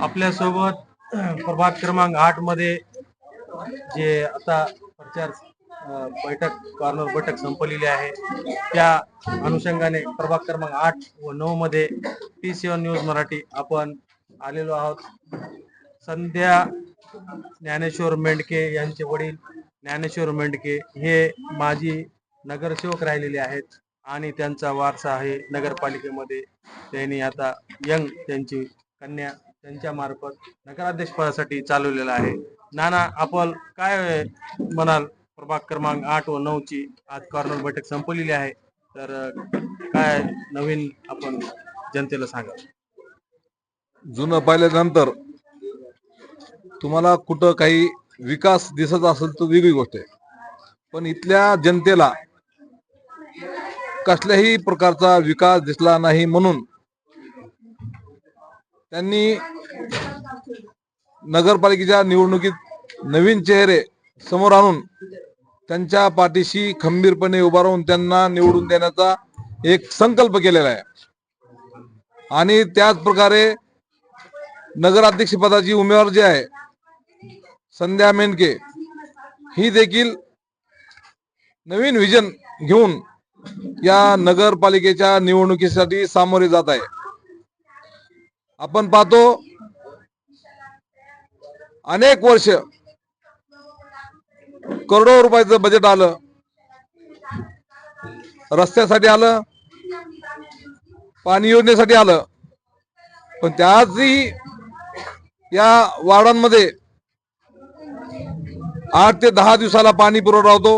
आपल्यासोबत प्रभाग क्रमांक आठमध्ये जे आता प्रचार बैठक कॉर्नर बैठक संपलेली आहे त्या अनुषंगाने प्रभाग क्रमांक आठ व नऊ मध्ये टी सेवन न्यूज मराठी आपण आलेलो आहोत. संध्या ज्ञानेश्वर मेंढके यांचे वडील ज्ञानेश्वर मेंढके हे माजी नगरसेवक राहिलेले आहेत आणि त्यांचा वारसा आहे नगरपालिकेमध्ये. त्यांनी आता यंग त्यांची कन्या त्यांच्या मार्फत नगराध्यक्ष पदासाठी चालवलेला आहे. नाना आपण काय म्हणाल? प्रभाग क्रमांक आठ व नऊ ची आज कॉर्नर बैठक संपलेली आहे. तर काय नवीन आपण जनतेला सांगा जुनं पाहिल्यानंतर तुम्हाला कुठं काही विकास दिसत असेल तर वेगळी गोष्ट आहे. पण इथल्या जनतेला कसल्याही प्रकारचा विकास दिसला नाही म्हणून त्यांनी नगरपालिकेच्या निवडणुकीत नवीन चेहरे समोर आणून त्यांच्या पाठीशी खंबीरपणे उभा राहून त्यांना निवडून देण्याचा एक संकल्प केलेला आहे. आणि त्याच प्रकारे नगराध्यक्ष पदाची उमेदवार जी आहे संध्या मेनके ही देखील नवीन विजन घेऊन या नगरपालिकेच्या निवडणुकीसाठी सामोरे जात आहे. आपण पाहतो अनेक वर्ष करोडो रुपयाचं बजेट आलं. रस्त्यासाठी आलं पाणी योजनेसाठी आलं. पण त्याचही या वार्डांमध्ये आठ ते दहा दिवसाला पाणी पुरवठा होतो.